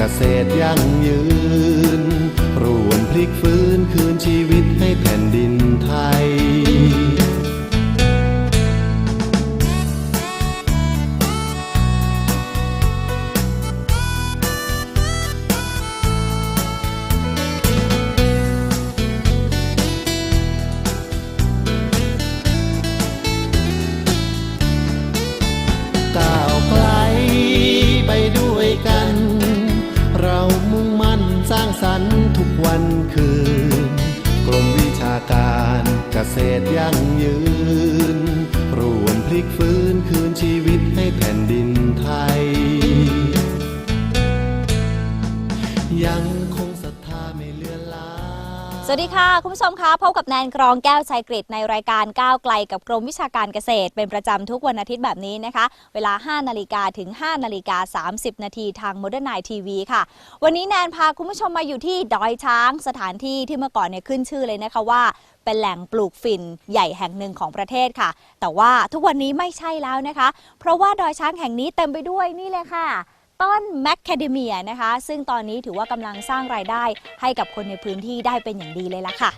การเกษตรยั่งยืน รวนพลิกฟื้นคืนชีวิตให้แผ่นดินไทย ษตรยั่งยืน รวนพลิกฟื้นคืนชีวิตให้แผ่นดินไทย ยังคงศรัทธาไม่เลือนลา สวัสดีค่ะ คุณผู้ชมคะพบกับแนนกรองแก้วชัยกฤตในรายการก้าวไกลกับกรมวิชาการเกษตร เป็นประจำทุกวันอาทิตย์แบบนี้นะคะ เวลา 5 นาฬิกาถึง 5 นาฬิกา 30 นาทีทาง Modern Night TV ค่ะ วันนี้แนนพาคุณผู้ชมมาอยู่ที่ดอยช้าง สถานที่ที่เมื่อก่อนเนี่ยขึ้นชื่อเลยนะคะว่า เป็นแหล่งปลูกฝิ่นใหญ่แห่งหนึ่งของประเทศค่ะ แต่ว่าทุกวันนี้ไม่ใช่แล้วนะคะ เพราะว่าดอยช้างแห่งนี้เต็มไปด้วยนี่เลยค่ะ ต้นแมคคาเดเมียนะคะ ซึ่งตอนนี้ถือว่ากำลังสร้างรายได้ให้กับคนในพื้นที่ได้เป็นอย่างดีเลยล่ะค่ะ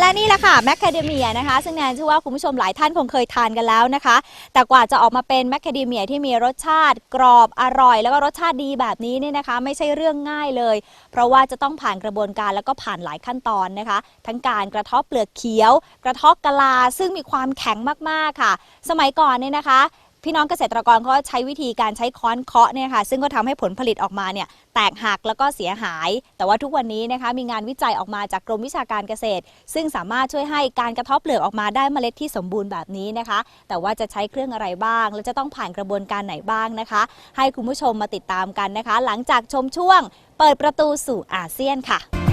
และนี่แหละค่ะแมคคาเดเมียนะคะ ซึ่งแนนเชื่อว่าคุณผู้ชมหลายท่านคงเคยทานกันแล้วนะคะ แต่กว่าจะออกมาเป็นแมคคาเดเมียที่มีรสชาติกรอบอร่อย แล้วก็รสชาติดีแบบนี้เนี่ยนะคะ ไม่ใช่เรื่องง่ายเลย เพราะว่าจะต้องผ่านกระบวนการแล้วก็ผ่านหลายขั้นตอนนะคะ ทั้งการกระเทาะเปลือกเขียว กระเทาะกะลาซึ่งมีความแข็งมากๆค่ะ สมัยก่อนเนี่ยนะคะ พี่น้องเกษตรกรเขาใช้วิธีการใช้ค้อนเคาะเนี่ยค่ะซึ่งก็ทำให้ผลผลิตออกมาเนี่ยแตกหักแล้วก็เสียหาย แต่ว่าทุกวันนี้นะคะมีงานวิจัยออกมาจากกรมวิชาการเกษตร ซึ่งสามารถช่วยให้การกระทาะเปลือกออกมาได้เมล็ดที่สมบูรณ์แบบนี้นะคะ แต่ว่าจะใช้เครื่องอะไรบ้าง และจะต้องผ่านกระบวนการไหนบ้างนะคะ ให้คุณผู้ชมมาติดตามกันนะคะ หลังจากชมช่วง เปิดประตูสู่อาเซียนค่ะ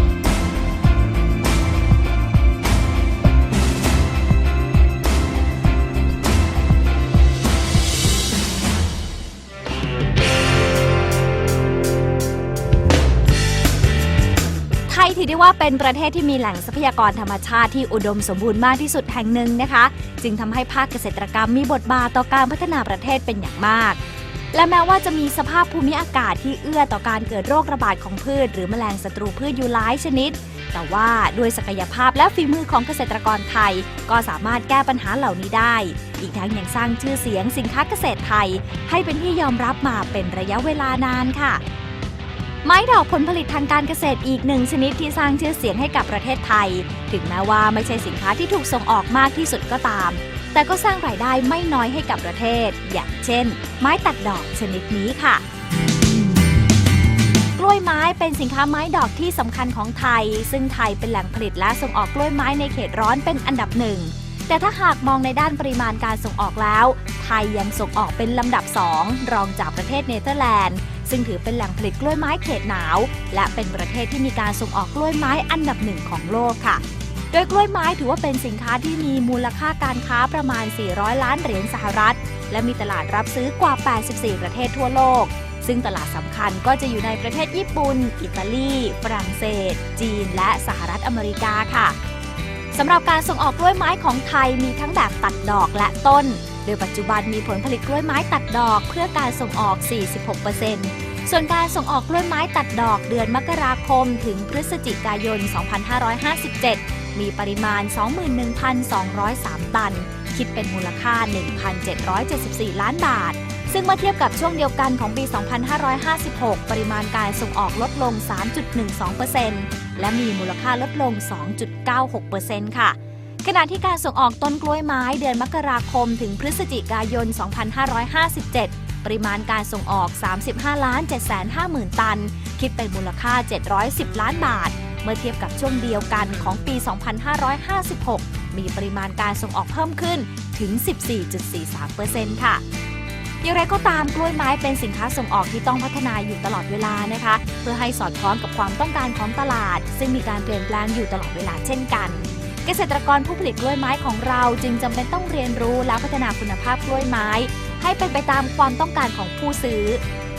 ยถือได้ว่าเป็นประเทศที่มีแหล่งทรัพยากรธรรมชาติที่อุดมสมบูรณ์มากที่สุดแห่งหนึ่งนะคะ จึงทำให้ภาคเกษตรกรรมมีบทบาทต่อการพัฒนาประเทศเป็นอย่างมาก และแม้ว่าจะมีสภาพภูมิอากาศที่เอื้อต่อการเกิดโรคระบาดของพืช หรือแมลงศัตรูพืชอยู่หลายชนิด แต่ว่าด้วยศักยภาพและฝีมือของเกษตรกรไทย ก็สามารถแก้ปัญหาเหล่านี้ได้ อีกทั้งยังสร้างชื่อเสียงสินค้าเกษตรไทย ให้เป็นที่ยอมรับมาเป็นระยะเวลานานค่ะ ไม้ดอกผลผลิตทางการเกษตรอีกหนึ่งชนิดที่สร้างชื่อเสียงให้กับประเทศไทย ถึงแม้ว่าไม่ใช่สินค้าที่ถูกส่งออกมากที่สุดก็ตาม แต่ก็สร้างรายได้ไม่น้อยให้กับประเทศ อย่างเช่น ไม้ตัดดอกชนิดนี้ค่ะ กล้วยไม้เป็นสินค้าไม้ดอกที่สำคัญของไทย ซึ่งไทยเป็นแหล่งผลิตและส่งออกกล้วยไม้ในเขตร้อนเป็นอันดับหนึ่งแต่ถ้าหากมองในด้านปริมาณการส่งออกแล้ว ไทยยังส่งออกเป็นลำดับ 2 รองจากประเทศเนเธอร์แลนด์ ซึ่งถือเป็นแหล่งผลิตกล้วยไม้เขตหนาว และเป็นประเทศที่มีการส่งออกกล้วยไม้อันดับหนึ่งของโลกค่ะ โดยกล้วยไม้ถือว่าเป็นสินค้าที่มีมูลค่าการค้าประมาณ 400 ล้านเหรียญสหรัฐ และมีตลาดรับซื้อกว่า 84 ประเทศทั่วโลกซึ่งตลาดสำคัญก็จะอยู่ในประเทศญี่ปุ่น อิตาลี ฝรั่งเศส จีน และสหรัฐอเมริกาค่ะ สำหรับการส่งออกกล้วยไม้ของไทยมีทั้งแบบตัดดอกและต้น โดยปัจจุบันมีผลผลิตกล้วยไม้ตัดดอกเพื่อการส่งออก 46%ส่วนการส่งออกกล้วยไม้ตัดดอกเดือนมกราคม ถึงพฤศจิกายน 2557 มีปริมาณ 21,203 ตัน คิดเป็นมูลค่า 1,774 ล้านบาท ซึ่งเมื่อเทียบกับช่วงเดียวกันของปี 2556 ปริมาณการส่งออกลดลง 3.12%และมีมูลค่าลดลง 2.96%ค่ะ ขณะที่การส่งออกต้นกล้วยไม้เดือนมกราคมถึงพฤศจิกายน 2557 ปริมาณการส่งออก 35 ล้าน750,000 ตัน คิดเป็นมูลค่า 710 ล้านบาท เมื่อเทียบกับช่วงเดียวกันของปี 2556 มีปริมาณการส่งออกเพิ่มขึ้นถึง 14.43%ค่ะอย่างไรก็ตามกล้วยไม้เป็นสินค้าส่งออกที่ต้องพัฒนาอยู่ตลอดเวลานะคะ เพื่อให้สอดคล้องกับความต้องการของตลาด ซึ่งมีการเปลี่ยนแปลงอยู่ตลอดเวลาเช่นกัน เกษตรกรผู้ผลิตกล้วยไม้ของเราจึงจำเป็นต้องเรียนรู้และพัฒนาคุณภาพกล้วยไม้ ให้เป็นไปตามความต้องการของผู้ซื้อ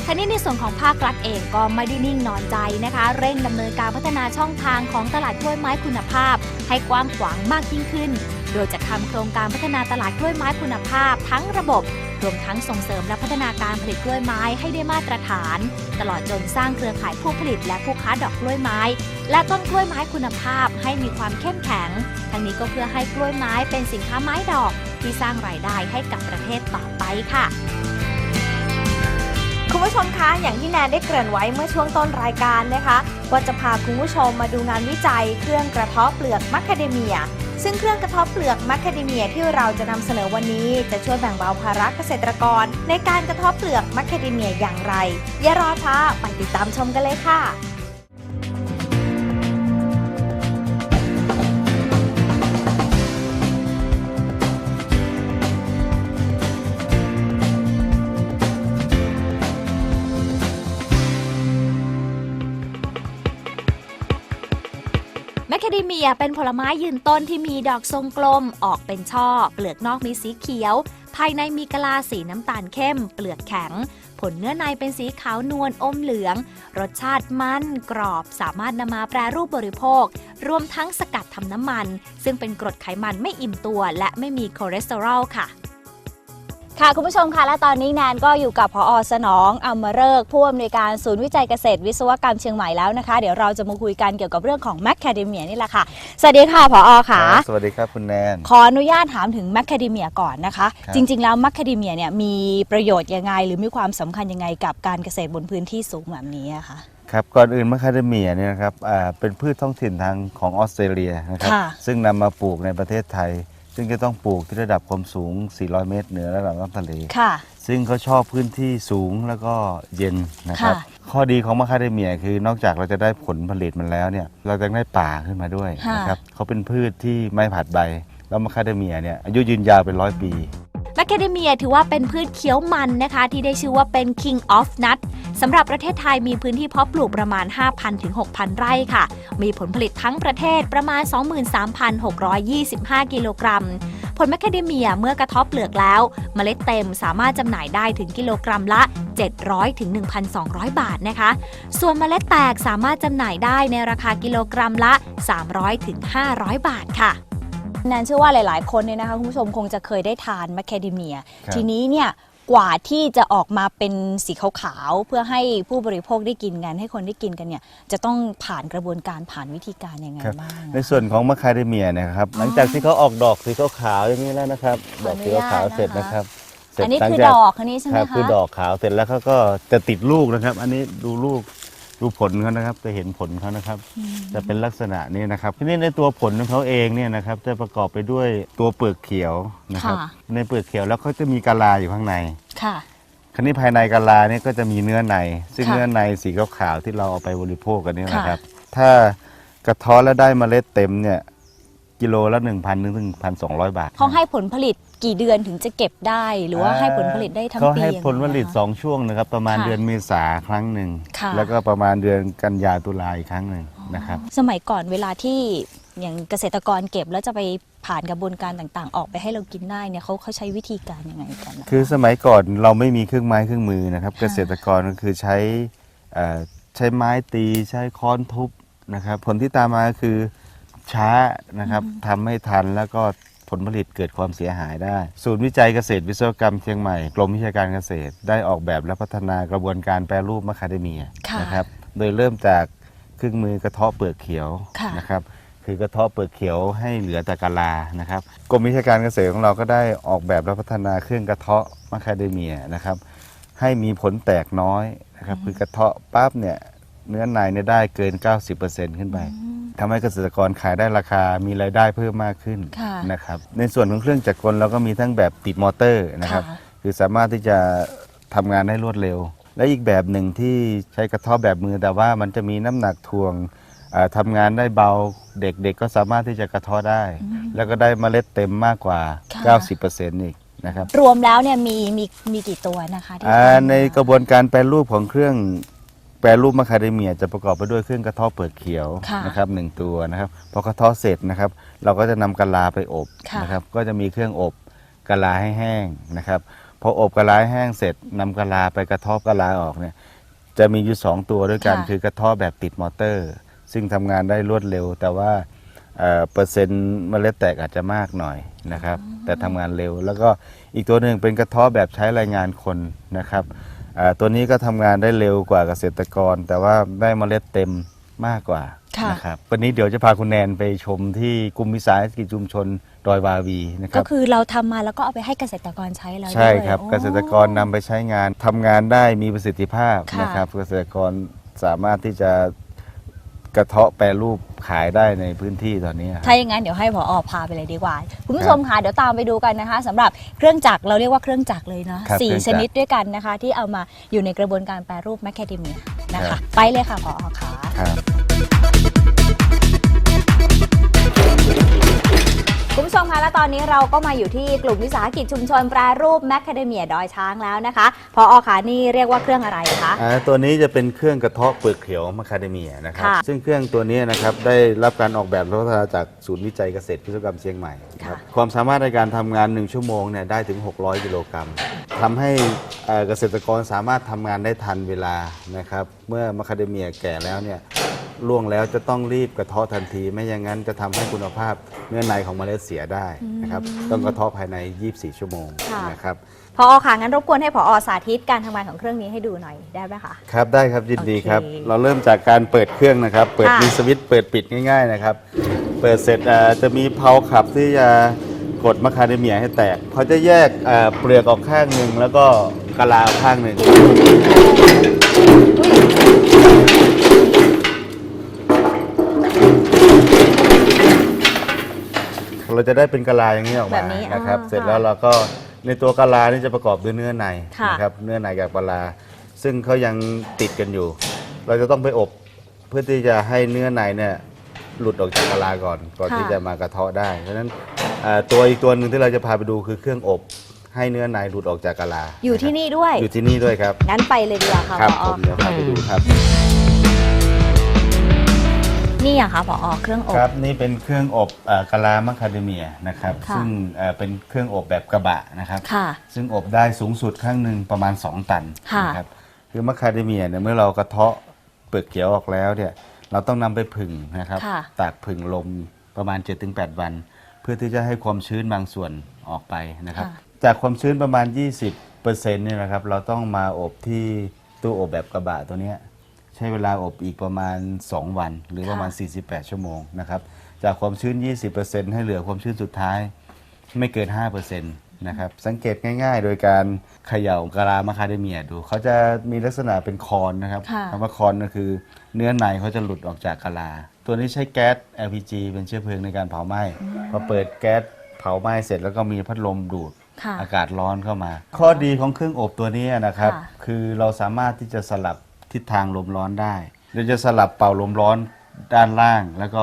ทั้งนี้ในส่วนของภาครัฐเองก็ไม่ได้นิ่งนอนใจนะคะ เร่งดำเนินการพัฒนาช่องทางของตลาดกล้วยไม้คุณภาพ ให้กว้างขวางมากยิ่งขึ้น โดยจะทำโครงการพัฒนาตลาดกล้วยไม้คุณภาพทั้งระบบ รวมทั้งส่งเสริมและพัฒนาการผลิตกล้วยไม้ให้ได้มาตรฐาน ตลอดจนสร้างเครือข่ายผู้ผลิตและผู้ค้าดอกกล้วยไม้ และต้นกล้วยไม้คุณภาพให้มีความเข้มแข็ง ทั้งนี้ก็เพื่อให้กล้วยไม้เป็นสินค้าไม้ดอก ที่สร้างรายได้ให้กับประเทศต่อไปค่ะคุณผู้ชมคะ อย่างที่แนนได้เกริ่นไว้เมื่อช่วงต้นรายการนะคะ ว่าจะพาคุณผู้ชมมาดูงานวิจัยเครื่องกระเทาะเปลือกมัคคาเดเมีย ซึ่งเครื่องกระทบเปลือกมัคคาเดเมียที่เราจะนำเสนอวันนี้ จะช่วยแบ่งเบาภาระเกษตรกร ในการกระทบเปลือกมัคคาเดเมียอย่างไร อย่ารอช้าไปติดตามชมกันเลยค่ะ คคาเดเมียเป็นผลไม้ยืนต้นที่มีดอกทรงกลม ออกเป็นช่อ เปลือกนอกมีสีเขียว ภายในมีกะลาสีน้ำตาลเข้ม เปลือกแข็ง ผลเนื้อในเป็นสีขาวนวลอมเหลือง รสชาติมัน กรอบ สามารถนำมาแปรรูปบริโภค รวมทั้งสกัดทำน้ำมัน ซึ่งเป็นกรดไขมันไม่อิ่มตัว และไม่มีคอเลสเตอรอลค่ะ ค่ะ คุณผู้ชมคะและตอนนี้แนนก็อยู่กับพอสนองอมเริกษ์ผู้อำนวยการศูนย์วิจัยเกษตรวิศวกรรมเชียงใหม่แล้วนะคะ เดี๋ยวเราจะมาคุยกันเกี่ยวกับเรื่องของแมคคาเดเมียนี่แหละค่ะ สวัสดีค่ะพอค่ะครับสวัสดีครับคุณแนน ขออนุญาตถามถึงแมคคาเดเมียก่อนนะคะ ครับ จริง ๆ แล้วแมคคาเดเมียเนี่ยมีประโยชน์ยังไง หรือมีความสำคัญยังไงกับการเกษตรบนพื้นที่สูงแบบนี้อะคะ ครับก่อนอื่นมะคาเดเมียเนี่ยนะครับอ่าเป็นพืชท้องถิ่นทางของออสเตรเลียนะครับค่ะ ซึ่งนำมาปลูกในประเทศไทย ซึ่งจะต้องปลูกที่ระดับความสูง 400 เมตร เหนือระดับน้ำทะเล ค่ะ ซึ่งเขาชอบพื้นที่สูงแล้วก็เย็นนะครับ ค่ะข้อดีของมะคาเดเมียคือนอกจากเราจะได้ผลผลิตมันแล้วเนี่ยเราจะได้ป่าขึ้นมาด้วยค่ะ นะครับเขาเป็นพืชที่ไม่ผลัดใบ แล้วมะคาเดเมียเนี่ยอายุยืนยาวเป็นร้อยปี แมคคาเดเมียถือว่าเป็นพืชเคี้ยวมันนะคะ ที่ได้ชื่อว่าเป็น King of Nut สำหรับประเทศไทยมีพื้นที่เพาะปลูกประมาณ 5,000ถึง6,000 ไร่ค่ะ มีผลผลิตทั้งประเทศประมาณ 23,625 กิโลกรัม ผลแมคคาเดเมียเมื่อกระทบเปลือกแล้ว เมล็ดเต็มสามารถจำหน่ายได้ถึงกิโลกรัมละ 700ถึง1,200 บาทนะคะ ส่วนเมล็ดแตกสามารถจำหน่ายได้ในราคากิโลกรัมละ 300ถึง500 บาทค่ะ แนนเชื่อว่าหลาย ๆ คนเนี่ยนะคะคุณผู้ชมคงจะเคยได้ทานแมคคาเดเมียครับทีนี้เนี่ยกว่าที่จะออกมาเป็นสีขาวๆเพื่อให้ผู้บริโภคได้กินกัน ให้คนได้กินกันเนี่ยจะต้องผ่านกระบวนการผ่านวิธีการยังไงครับ บ้างอะในส่วนของมะคาเดเมียเนะครับ หลังจากที่เขาออกดอกสีขาวๆอย่างนี้แล้วนะครับขดออกอนุสีญาตขาวๆนะคะเสร็จนะครับเสร็จอันนี้หลังคือจากดอกอันนี้ใช่ไหมครับคะ คือดอกขาวเสร็จแล้วเขาก็จะติดลูกนะครับ อันนี้ดูลูก ดูผลเขานะครับจะเห็นผลเขานะครับ จะเป็นลักษณะนี้นะครับทีนี้ในตัวผลของเขาเองเนี่ยนะครับจะประกอบไปด้วยตัวเปลือกเขียวนะครับ ค่ะ ในเปลือกเขียวแล้วเขาจะมีกะลาอยู่ข้างในค่ะคราวนี้ภายในกะลาเนี่ยก็จะมีเนื้อใน ซึ่งค่ะเนื้อในสีขาวๆที่เราเอาไปบริโภคกันเนี่ยค่ะนะครับ ถ้ากระท้อนแล้วได้เมล็ดเต็มเนี่ย กิโลละ 1,000ถึง1,200 บาทเขาให้ผลผลิตกี่เดือนถึงจะเก็บได้หรือว่าให้ผลผลิตได้ทั้งเขาปีให้ยังไงผลผลิตอะคะ2ช่วงนะครับ ประมาณค่ะเดือนเมษาครั้งหนึ่ง ค่ะ แล้วก็ประมาณเดือนกันยาตุลาอีกครั้งหนึ่งนะครับ สมัยก่อนเวลาที่อย่างเกษตรกรเก็บแล้วจะไปผ่านกระบวนการต่างๆ ออกไปให้เรากินได้เนี่ยเขาเขาใช้วิธีการยังไงกันนะ คือสมัยก่อนเราไม่มีเครื่องไม้เครื่องมือนะครับ ค่ะ เกษตรกรก็คือใช้เอ่อใช้ไม้ตีใช้ค้อนทุบนะครับ ผลที่ตามมาก็คือ ช้านะครับทำไม่ทันแล้วก็ผลผลิตเกิดความเสียหายได้ ศูนย์วิจัยเกษตรวิศวกรรมเชียงใหม่กรมวิชาการเกษตร ได้ออกแบบและพัฒนากระบวนการแปรรูปมะคาเดเมียค่ะนะครับ โดยเริ่มจากเครื่องมือกระเทาะเปลือกเขียวค่ะ นะครับ คือกระเทาะเปลือกเขียวให้เหลือแต่กะลานะครับกรมวิชาการเกษตรของเราก็ได้ออกแบบและพัฒนาเครื่องกระเทาะมะคาเดเมียนะครับ ให้มีผลแตกน้อยนะครับ คือกระเทาะปั๊บเนี่ยเนื้อในเนี่ยได้เกิน 90%ขึ้นไป ทำให้เกษตรกรขายได้ราคามีรายได้เพิ่มมากขึ้นค่ะ นะครับ ในส่วนของเครื่องจักรกลเราก็มีทั้งแบบติดมอเตอร์นะครับค่ะคือสามารถที่จะทำงานได้รวดเร็ว และอีกแบบหนึ่งที่ใช้กระเทาะแบบมือแต่ว่ามันจะมีน้ำหนักทวงอ่าทำงานได้เบาเด็กๆก็สามารถที่จะกระเทาะได้ แล้วก็ได้เมล็ดเต็มมากกว่า ค่ะ 90%อีกนะครับรวมแล้วเนี่ยมีมีมีกี่ตัวนะคะที่อ่าทำในกระบวนการแปรรูปของเครื่อง แปรรูปมะคาเดเมียจะประกอบไปด้วยเครื่องกระเทาะเปลือกเขียวค่ะนะครับหนึ่งตัวนะครับพอกระเทาะเสร็จนะครับ เราก็จะนำกะลาไปอบค่ะนะครับ ก็จะมีเครื่องอบกะลาให้แห้งนะครับพออบกะลาให้แห้งเสร็จนำกะลาไปกระเทาะกะลาออกเนี่ยจะมีอยู่สองตัวด้วยกันค่ะ คือกระเทาะแบบติดมอเตอร์ ซึ่งทำงานได้รวดเร็ว แต่ว่าเอ่อเปอร์เซ็นต์เมล็ดแตกอาจจะมากหน่อยนะครับ แต่ทำงานเร็ว แล้วก็อีกตัวหนึ่งเป็นกระเทาะแบบใช้แรงงานคนนะครับอ่า ตัวนี้ก็ทำงานได้เร็วกว่าเกษตรกร แต่ว่าได้เมล็ดเต็มมากกว่าค่ะนะครับวันนี้เดี๋ยวจะพาคุณแนนไปชมที่กลุ่มวิสาหกิจชุมชนดอยวาวีนะคก็รับคือเราทำมาแล้วก็เอาไปให้เกษตรกรใช้แล้วใช่ด้วยครับโอ้เกษตรกรนำไปใช้งานทำงานได้มีประสิทธิภาพค่ะนะครับเกษตรกรสามารถที่จะ กระเทาะแปรรูปขายได้ในพื้นที่ตอนนี้ครับ ถ้าอย่างนั้นเดี๋ยวให้ผอพาไปเลยดีกว่า คุณผู้ชมค่ะเดี๋ยวตามไปดูกันนะคะสำหรับเครื่องจักรเราเรียกว่าเครื่องจักรเลยนะครับสี่เครื่องชจักร นิดด้วยกันนะคะ ที่เอามาอยู่ในกระบวนการแปรรูปแมคคาเดเมียนะครัคะบไปเลยค่ะผอค่ะ ครับ คุณผู้ชมคะและตอนนี้เราก็มาอยู่ที่กลุ่มวิสาหกิจชุมชนแปรรูปแมคคาเดเมียดอยช้างแล้วนะคะ พอค่ะนี่เรียกว่าเครื่องอะไรคะอ่าตัวนี้จะเป็นเครื่องกระเทาะเปลือกเขียวมะคาเดเมียนะครับค่ะซึ่งเครื่องตัวนี้นะครับได้รับการออกแบบและพัฒนาจากศูนย์วิจัยเกษตรพิศวกรรมเชียงใหม่ ครับความสามารถในการทำงาน 1 ชั่วโมงเนี่ยได้ถึง 600 กิโลกรัมทำให้เอ่อเกษตรกรสามารถทำงานได้ทันเวลานะครับ เมื่อมะคาเดเมียแก่แล้วเนี่ยล่วงแล้วจะต้องรีบกระเทาะทันที ไม่อย่างนั้นจะทำให้คุณภาพเนื้อในของเมล็ดเสียได้นะครับ ต้องกระเทาะภายใน 24 ชั่วโมงนะครับ พอค่ะ งั้นรบกวนให้ผอสาธิตการทำงานของเครื่องนี้ให้ดูหน่อยได้ไหมคะ ครับได้ครับยินดีครับ โอเคเราเริ่มจากการเปิดเครื่องนะครับ เปิดค่ะ มีสวิตช์เปิดปิดง่าย ๆ นะครับ เปิดเสร็จอ่าจะมีเพาขับที่จะกดมะคาเดเมียให้แตกเขาจะแยกอ่าเปลือกออกข้างหนึ่งแล้วก็กะลาออกข้างหนึ่งเราจะได้เป็นกะลาอย่างนี้ออกแบมาบนี้นะครับ อ่าเสร็จแล้วเราก็ในตัวกะลานี่จะประกอบด้วยเนื้อในค่ะ นะครับเนื้อในกับกะลา ซึ่งเขายังติดกันอยู่ เราจะต้องไปอบเพื่อที่จะให้เนื้อในเนี่ย หลุดออกจากกะลาก่อน ก่อนค่ะที่จะมากระเทาะได้เพราะฉะนั้นเอ่อตัวอีกตัวหนึ่งที่เราจะพาไปดูคือเครื่องอบให้เนื้อในหลุดออกจากกะลาอยู่ที่นี่ด้วย อยู่ที่นี่ด้วยครับ งั้นไปเลยดีกว่าค่ะครับผผอ มเดี๋ยวพาไปดูครับ นี่อะค่ะผอ เครื่องอบ ครับนี่เป็นเครื่องอบเอ่อกะลามะคาเดเมียนะครับ ค่ะ ซึ่งเอ่อเป็นเครื่องอบแบบกระบะนะครับ ค่ะ ซึ่งอบได้สูงสุดข้างหนึ่งประมาณ 2 ตันค่ะนะครับคือมะคาเดเมียเนี่ยเมื่อเรากระเทาะเปลือกเขียวออกแล้วเนี่ย เราต้องนำไปผึ่งนะครับ ค่ะ ตากผึ่งลมประมาณ 7-8 วัน เพื่อที่จะให้ความชื้นบางส่วนออกไปนะครับ ค่ะจากความชื้นประมาณ 20%เนี่ยนะครับ เราต้องมาอบที่ตู้อบแบบกระบะตัวเนี้ยใช้เวลาอบอีกประมาณ 2 วัน หรือประมาณ48 ชั่วโมงนะครับ จากความชื้น 20%ให้เหลือความชื้นสุดท้ายไม่เกิน 5%นะครับ สังเกตง่ายๆ โดยการเขย่ากะลามะคาเดเมียดู เขาจะมีลักษณะเป็นคอนนะครับค่ะ คำว่าคอนก็คือ เนื้อในเขาจะหลุดออกจากกะลา ตัวนี้ใช้แก๊ส LPG เป็นเชื้อเพลิงในการเผาไหม้พอเปิดแก๊สเผาไหม้เสร็จแล้วก็มีพัดลมดูดค่ะอากาศร้อนเข้ามา ข้อดีของเครื่องอบตัวนี้นะครับ ค่ะ คือเราสามารถที่จะสลับทิศทางลมร้อนได้เราจะสลับเป่าลมร้อนด้านล่าง แล้วก็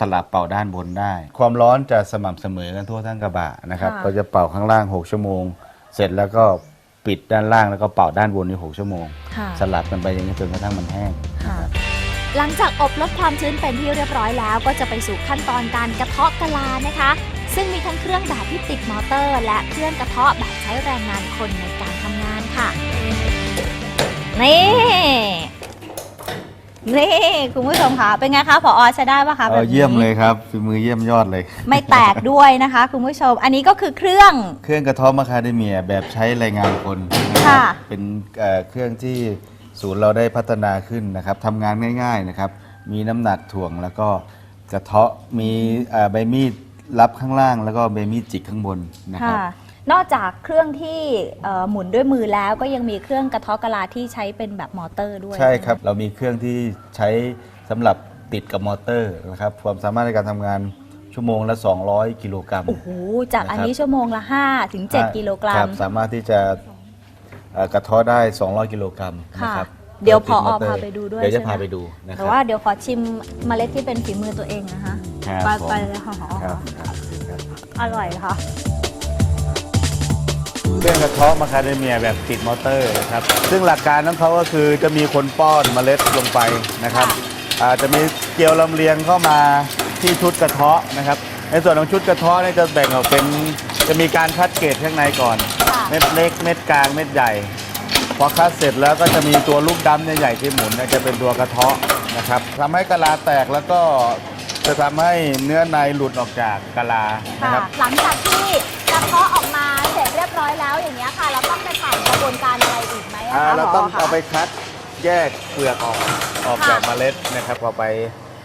สลับเป่าด้านบนได้ ความร้อนจะสม่ำเสมอกันทั่วทั้งกระบะนะครับค่ะ เราจะเป่าข้างล่าง 6 ชั่วโมง เสร็จแล้วก็ปิดด้านล่างแล้วก็เป่าด้านบนอีก6ชั่วโมง ค่ะสลับกันไปอย่างนี้จนกระทั่งมันแห้ง ค่ะนะครับ หลังจากอบลดความชื้นเป็นที่เรียบร้อยแล้ว ก็จะไปสู่ขั้นตอนการกระเทาะกะลานะคะ ซึ่งมีทั้งเครื่องแบบที่ติดมอเตอร์ และเครื่องกระเทาะแบบใช้แรงงานคนในการทำงานค่ะ นี่ นี่ คุณผู้ชมคะเป็นไงคะผอใช้ได้ปะคะแบบเออนี้เยี่ยมเลยครับฝีมือเยี่ยมยอดเลย ไม่แตกด้วยนะคะ คุณผู้ชม อันนี้ก็คือเครื่อง เครื่องกระเทาะมะคาเดเมียแบบใช้แรงงานคนนะครัค่ะบเป็นเอ่อเครื่องที่ ศูนย์เราได้พัฒนาขึ้นนะครับทำงานง่าย ๆนะครับ มีน้ำหนักถ่วงแล้วก็กระเทาะมีเอ่อใบมีดรับข้างล่าง แล้วก็ใบมีดจิกข้างบนนะครับ ค่ะนอกจากเครื่องที่เอ่อหมุนด้วยมือแล้วก็ยังมีเครื่องกระเทาะกะลาที่ใช้เป็นแบบมอเตอร์ด้วยใช่ครับ เรามีเครื่องที่ใช้สำหรับติดกับมอเตอร์นะครับ ความสามารถในการทำงานชั่วโมงละ 200 กิโลกรัม โอ้โหจากอันนี้นะครับ ชั่วโมงละ5ถึง7กิโลกรัคม บสามารถที่จะ เอ่อกระเทาะได้ 200 กิโลกรัมค่ะนะครับเดี๋ยวติมผอเตร์พาไปดูด้วยเดี๋ยวจะใช่ไหม พาไปดูนะคแต่รับ ว่าเดี๋ยวขอชิมเมล็ดที่เป็นฝีมือตัวเองนะคะครับไปผม ไปเลยค่ะครับครับครับอร่อยค่ะ เครื่องกระเทาะมาคาเดเมียแบบติดมอเตอร์นะครับซึ่งหลักการของเขาก็คือจะมีคนป้อนเมล็ดลงไปนะครับอาจจะมีเกลียวลำเลียงเข้ามาที่ชุดกระเทาะนะครับ ในส่วนของชุดกระเทาะเนี่ยจะแบ่งออกเป็นจะมีการคัดเกรดข้างในก่อนค่ะ เม็ดเล็กเม็ดกลางเม็ดใหญ่ พอคัดเสร็จแล้วก็จะมีตัวลูกดำใหญ่ๆที่หมุนเนี่ยจะเป็นตัวกระเทาะนะครับทำให้กะลาแตกแล้วก็จะทำให้เนื้อในหลุดออกจากกะลานะค่ะครับ หลังจากที่กระเทาะออกมาเสร็จเรียบร้อยแล้วอย่างเงี้ยค่ะ เราต้องไปผ่านกระบวนการอะไรอีกไหมอะอ่าคะเราต้องผเอาไปคัดแยกเปลือกออกออกค่ะจากเมล็ดนะครับเอาไป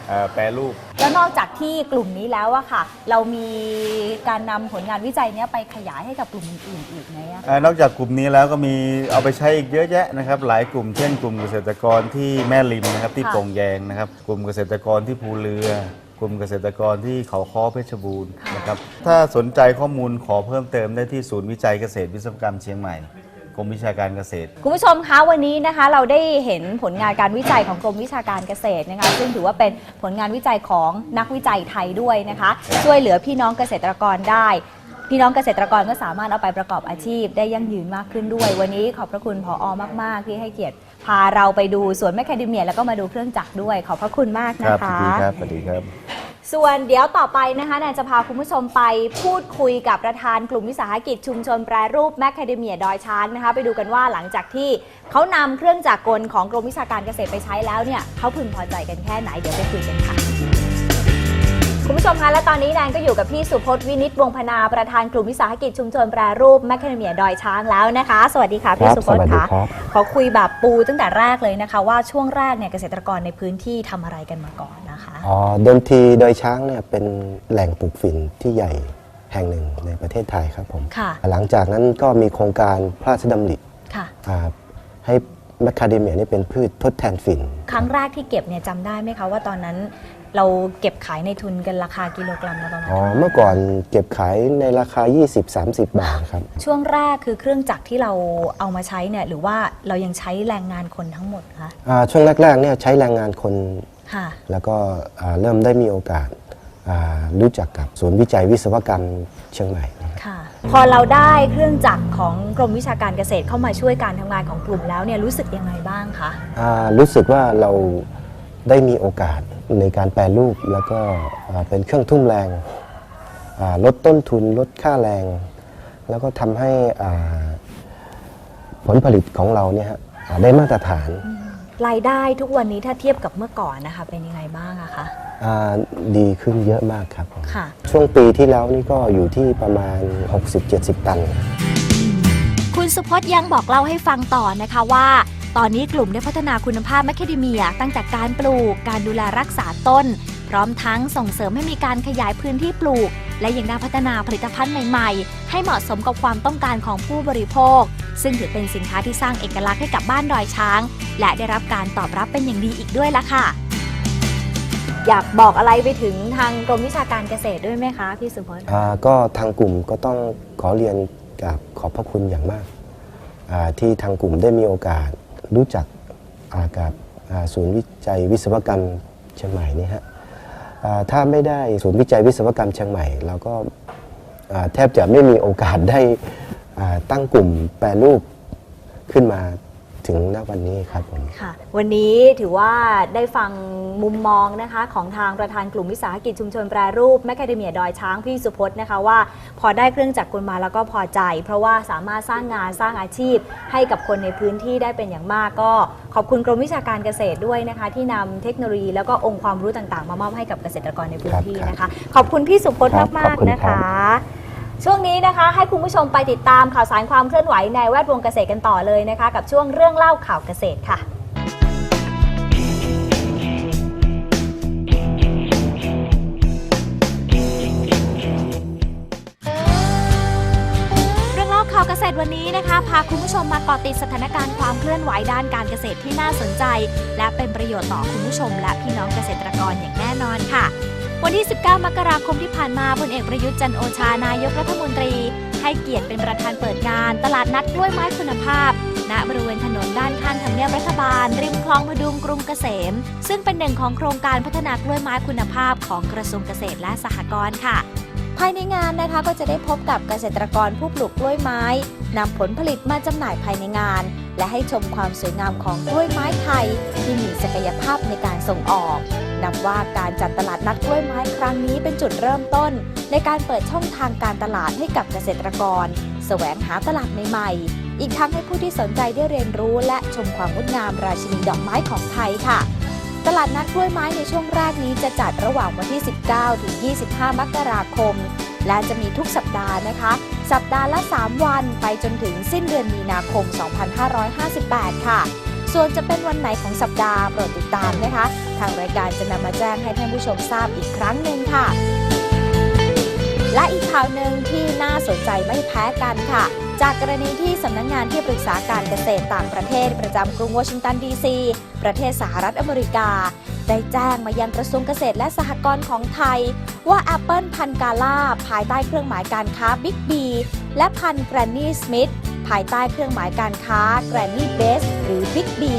เอ่อแปรรูป แล้วนอกจากที่กลุ่มนี้แล้วอะค่ะ เรามีการนำผลงานวิจัยเนี้ยไปขยายให้กับกลุ่มอื่นๆอีกไหมอะ เอ่อนอกจากกลุ่มนี้แล้วก็มีเอาไปใช้อีกเยอะแยะนะครับ หลายกลุ่มเช่นกลุ่มเกษตรกรที่แม่ริมนะครับที่ค่ะ โป่งแยงนะครับ กลุ่มเกษตรกรที่ภูเรือ กลุ่มเกษตรกรที่เขาค้อเพชรบูรณ์นะครับถ้าสนใจข้อมูลขอเพิ่มเติมได้ที่ศูนย์วิจัยเกษตรวิศวกรรมเชียงใหม่ กรมวิชาการเกษตร คุณผู้ชมคะวันนี้นะคะเราได้เห็นผลงานการวิจัยของกรมวิชาการเกษตรนะคะซึ่งถือว่าเป็นผลงานวิจัยของนักวิจัยไทยด้วยนะคะ ช่วยเหลือพี่น้องเกษตรกรได้ พี่น้องเกษตรกรก็สามารถเอาไปประกอบอาชีพได้ยั่งยืนมากขึ้นด้วย วันนี้ขอบพระคุณพออมาก ๆ ที่ให้เกียรติพาเราไปดูสวนแมคคาเดเมีย แล้วก็มาดูเครื่องจักรด้วย ขอบพระคุณมากคนะรับสคะวัสดีครับสวัสดีครับ ส่วนเดี๋ยวต่อไปนะคะแนนจะพาคุณผู้ชมไปพูดคุยกับประธานกลุ่มวิสาหกิจชุมชนแปรรูปแมคคาเดเมียดอยช้างนะคะไปดูกันว่าหลังจากที่เขานำเครื่องจักรกลของกรมวิชาการเกษตรไปใช้แล้วเนี่ยเขาพึงพอใจกันแค่ไหนเดี๋ยวไปคุยกันค่ะ คุณผู้ชมคะและตอนนี้แนนก็อยู่กับพี่สุพจน์วินิตวงศ์พนาประธานกลุ่มวิสาหกิจชุมชนแปรรูปแมคคาเดเมียดอยช้างแล้วนะคะ สวัสดีค่ะพี่สุพจน์ค่ะขอคุยแบบปูตั้งแต่แรกเลยนะคะ ว่าช่วงแรกเนี่ยเกษตรกรในพื้นที่ทำอะไรกันมาก่อนนะคะอ๋อเดิมทีโดอยช้างเนี่ยเป็นแหล่งปลูกฝิ่นที่ใหญ่แห่งหนึ่งในประเทศไทยครับผมค่ะหลังจากนั้นก็มีโครงการพระราชดำริค่ะอ่าให้แมคคาเดเมียนี่เป็นพืชทดแทนฝิ่น ครั้งแรกที่เก็บเนี่ยจำได้ไหมคะว่าตอนนั้น เราเก็บขายในทุนกันราคากิโลกรัมละประมาณอ๋อเท่าไหร่เมื่อก่อนเก็บขายในราคา 20-30 บาทครับ ช่วงแรกคือเครื่องจักรที่เราเอามาใช้เนี่ยหรือว่าเรายังใช้แรงงานคนทั้งหมดคะอ่าช่วงแรกๆเนี่ยใช้แรงงานคน ค่ะ แล้วก็อ่าเริ่มได้มีโอกาสอ่ารู้จักกับศูนย์วิจัยวิศวกรรมเชียงใหม่นะครับ ค่ะ พอเราได้เครื่องจักรของกรมวิชาการเกษตรเข้ามาช่วยการทำงานของกลุ่มแล้วเนี่ยรู้สึกยังไงบ้างคะ อ่ารู้สึกว่าเรา ได้มีโอกาสในการแปรรูปแล้วก็อ่าเป็นเครื่องทุ่มแรงอ่าลดต้นทุนลดค่าแรง แล้วก็ทำให้อ่าผลผลิตของเราเนี่ยฮะอ่าได้มาตรฐาน รายได้ทุกวันนี้ถ้าเทียบกับเมื่อก่อนนะคะเป็นยังไงบ้างอะคะอ่าดีขึ้นเยอะมากครับผมค่ะ ช่วงปีที่แล้วนี่ก็อยู่ที่ประมาณ 60-70 ตัน คุณสุพจน์ยังบอกเล่าให้ฟังต่อนะคะว่า ตอนนี้กลุ่มได้พัฒนาคุณภาพแมคคาเดเมียตั้งแต่การปลูก การดูแลรักษาต้น พร้อมทั้งส่งเสริมให้มีการขยายพื้นที่ปลูก และยังได้พัฒนาผลิตภัณฑ์ใหม่ๆ ให้เหมาะสมกับความต้องการของผู้บริโภค ซึ่งถือเป็นสินค้าที่สร้างเอกลักษณ์ให้กับบ้านดอยช้าง และได้รับการตอบรับเป็นอย่างดีอีกด้วยละค่ะ อยากบอกอะไรไปถึงทางกรมวิชาการเกษตรด้วยไหมคะพี่สุพจน์อ่าก็ทางกลุ่มก็ต้องขอเรียนกับขอบพระคุณอย่างมากอ่าที่ทางกลุ่มได้มีโอกาส รู้จักกับศูนย์วิจัยวิศวกรรมเชียงใหม่นี่ฮะถ้าไม่ได้ศูนย์วิจัยวิศวกรรมเชียงใหม่เราก็แทบจะไม่มีโอกาสได้ตั้งกลุ่มแปรรูปขึ้นมา ถึงณวันนี้ครับผมค่ะ วันนี้ถือว่าได้ฟังมุมมองนะคะของทางประธานกลุ่มวิสาหกิจชุมชนแปรรูปแมคคาเดเมียดอยช้างพี่สุพจน์นะคะว่า พอได้เครื่องจักรกลมาแล้วก็พอใจ เพราะว่าสามารถสร้างงานสร้างอาชีพ ให้กับคนในพื้นที่ได้เป็นอย่างมากก็ขอบคุณกรมวิชาการเกษตรด้วยนะคะ ที่นำเทคโนโลยี แล้วก็องค์ความรู้ต่างๆ มามอบให้กับเกษตรกรในพื้นที่นะคะ ขอบคุณพี่สุพจน์ครับมากขอบคุณๆนะครัคะบ ช่วงนี้นะคะ ให้คุณผู้ชมไปติดตามข่าวสารความเคลื่อนไหวในแวดวงเกษตรกันต่อเลยนะคะ กับช่วงเรื่องเล่าข่าวเกษตรค่ะ เรื่องเล่าข่าวเกษตรวันนี้นะคะ พาคุณผู้ชมมาเกาะติดสถานการณ์ความเคลื่อนไหวด้านการเกษตรที่น่าสนใจ และเป็นประโยชน์ต่อคุณผู้ชม และพี่น้องเกษตรกรอย่างแน่นอนค่ะ วันที่ 19 มกราคมที่ผ่านมาพลเอกประยุทธ์จันโอชานายกรัฐมนตรี ให้เกียรติเป็นประธานเปิดงาน ตลาดนัดกล้วยไม้คุณภาพ ณบริเวณถนนด้านข้างทำเนียบรัฐบาล ริมคลองพดุงกรุงเกษม ซึ่งเป็นหนึ่งของโครงการพัฒนากล้วยไม้คุณภาพของกระทรวงเกษตรและสหกรณ์ค่ะภายในงานนะคะก็จะได้พบกับเกษตรกรผู้ปลูกกล้วยไม้นำผลผลิตมาจำหน่ายภายในงาน และให้ชมความสวยงามของกล้วยไม้ไทย ที่มีศักยภาพในการส่งออก นับว่าการจัดตลาดนัดกล้วยไม้ครั้งนี้เป็นจุดเริ่มต้น ในการเปิดช่องทางการตลาดให้กับเกษตรกร แสวงหาตลาดใหม่ๆ อีกทั้งให้ผู้ที่สนใจได้เรียนรู้ และชมความงดงามราชินีดอกไม้ของไทยค่ะตลาดนัดกล้วยไม้ในช่วงแรกนี้จะจัดระหว่างวันที่ 19 ถึง 25 มกราคม และจะมีทุกสัปดาห์นะคะ สัปดาห์ละ 3 วัน ไปจนถึงสิ้นเดือนมีนาคม 2558 ค่ะ ส่วนจะเป็นวันไหนของสัปดาห์โปรดติดตามนะคะ ทางรายการจะนำมาแจ้งให้ท่านผู้ชมทราบอีกครั้งหนึ่งค่ะ และอีกข่าวหนึ่งที่น่าสนใจไม่แพ้กันค่ะ จากกรณีที่สำนักงงานที่ปรึกษาการเกษตรต่างประเทศประจำกรุงวอชิงตันดีซีประเทศสหรัฐอเมริกา ได้แจ้งมายังกระทรวงเกษตรและสหกรณ์ของไทย ว่าแอปเปิลพันกาล่าภายใต้เครื่องหมายการค้าบิ๊กบีและพันแกรนนี่สมิธภายใต้เครื่องหมายการค้าแกรนนี่เบสหรือบิ๊กบี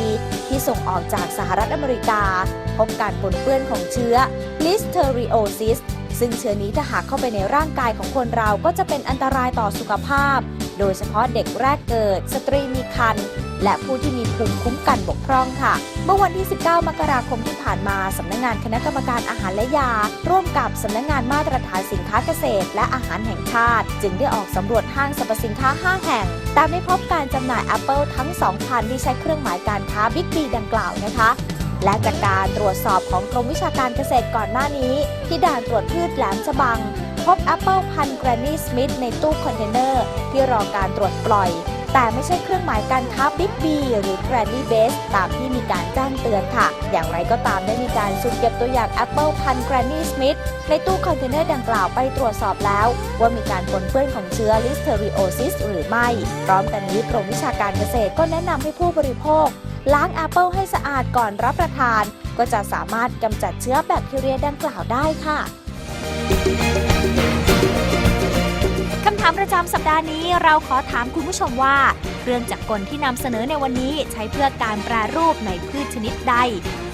ที่ส่งออกจากสหรัฐอเมริกา พบการปนเปื้อนของเชื้อลิสเทอริโอซิส ซึ่งเชื้อนี้ถ้าหากเข้าไปในร่างกายของคนเราก็จะเป็นอันตรายต่อสุขภาพ โดยเฉพาะเด็กแรกเกิด สตรีมีครรภ์และผู้ที่มีภูมิคุ้มกันบกพร่องค่ะ เมื่อวันที่ 19 มกราคมที่ผ่านมา สำนักงงานคณะกรรมการอาหารและยา ร่วมกับสำนักงงานมาตรฐานสินค้าเกษตร และอาหารแห่งชาติ จึงได้ออกสำรวจห้างสรรพสินค้า 5 แห่งแต่ไม่พบการจำหน่ายแอปเปิลทั้ง2พันที่ใช้เครื่องหมายการค้าบิ๊กบีดังกล่าวนะคะ และจากการตรวจสอบของกรมวิชาการเกษตรก่อนหน้านี้ ที่ด่านตรวจพืชแหลมฉบัง พบแอปเปิลพันธุ์แกรนนี่สมิธในตู้คอนเทนเนอร์ ที่รอการตรวจปล่อย แต่ไม่ใช่เครื่องหมายการค้าบิ๊กบีหรือ Granny Base ตามที่มีการแจ้งเตือนค่ะ อย่างไรก็ตามได้มีการสุ่มเก็บตัวอย่างแอปเปิลพันธุ์ Granny Smith ในตู้คอนเทนเนอร์ดังกล่าวไปตรวจสอบแล้ว ว่ามีการปนเปื้อนของเชื้อ Listeriosis หรือไม่ พร้อมกันนี้กรมวิชาการเกษตรก็แนะนำให้ผู้บริโภค ล้างแอปเปิลให้สะอาดก่อนรับประทาน ก็จะสามารถกำจัดเชื้อแบคทีเรียดังกล่าวได้ค่ะคำถามประจำสัปดาห์นี้เราขอถามคุณผู้ชมว่า เครื่องจักรกลที่นำเสนอในวันนี้ใช้เพื่อการแปรรูปในพืชชนิดใด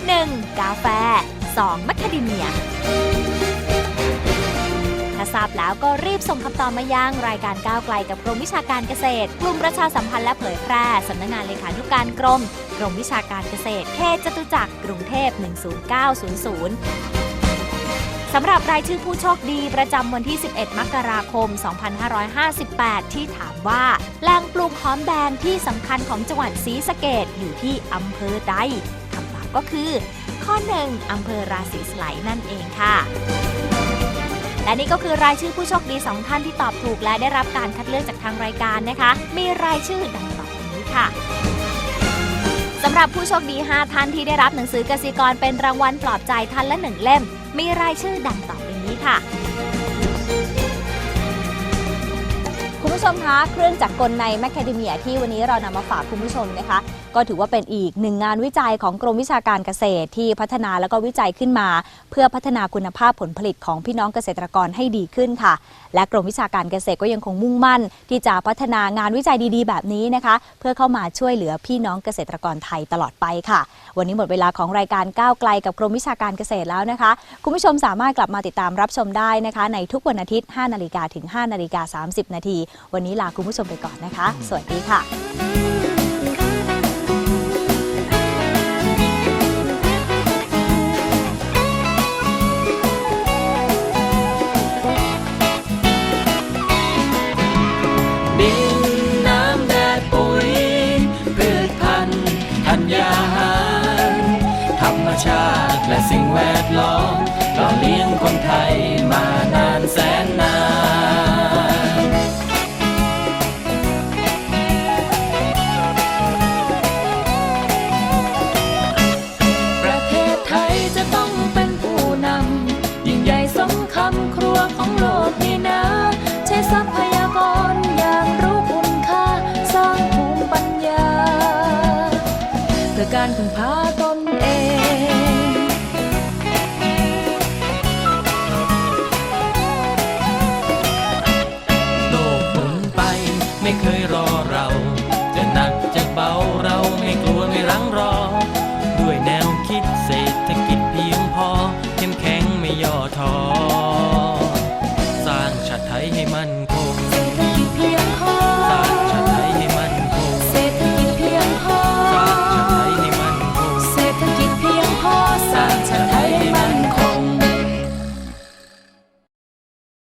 1. กาแฟ 2. มัคคาเดเมียาทราบแล้วก็รีบส่งคำตอบมายังรายการก้าวไกลกับกรมวิชาการเกษตร กลุ่มประชาสัมพันธ์และเผยแพร่สำนักงานเลขานุการกรม กรมวิชาการเกษตรเขตจตุจักรกรุงเทพ 10900สำหรับรายชื่อผู้โชคดีประจำวันที่ 11 มกราคม 2558 ที่ถามว่าแหล่งปลูกหอมแดงที่สำคัญของจังหวัดศรีสะเกดอยู่ที่อำเภอใดคำตอบก็คือ ข้อ 1 อำเภอราศีสไลนั่นเองค่ะ และนี่ก็คือรายชื่อผู้โชคดีสองท่านที่ตอบถูกและได้รับการคัดเลือกจากทางรายการนะคะ มีรายชื่อดังต่อไปนี้ค่ะสำหรับผู้โชคดี 5 ท่านที่ได้รับหนังสือกสิกรเป็นรางวัลปลอบใจท่านละ1เล่ม มีรายชื่อดังต่อไปนี้ค่ะ คุณผู้ชมคะ เครื่องจักรกลในแมคคาเดเมียที่วันนี้เรานำมาฝากคุณผู้ชมนะคะ ก็ถือว่าเป็นอีกหนึ่งงานวิจัยของกรมวิชาการเกษตรที่พัฒนาแล้วก็วิจัยขึ้นมา เพื่อพัฒนาคุณภาพผลผลิตของพี่น้องเกษตรกรให้ดีขึ้นค่ะ และกรมวิชาการเกษตรก็ยังคงมุ่งมั่น ที่จะพัฒนางานวิจัยดีๆ แบบนี้นะคะ เพื่อเข้ามาช่วยเหลือพี่น้องเกษตรกรไทยตลอดไปค่ะ วันนี้หมดเวลาของรายการก้าวไกลกับกรมวิชาการเกษตรแล้วนะคะ คุณผู้ชมสามารถกลับมาติดตามรับชมได้นะคะ ในทุกวันอาทิตย์ 5 นาฬิกาถึง 5 นาฬิกา 30 นาที วันนี้ลาคุณผู้ชมไปก่อนนะคะ สวัสดีค่ะ และสิ่งแวดล้อมหล่อเลี้ยงคนไทยมานานแสนนาน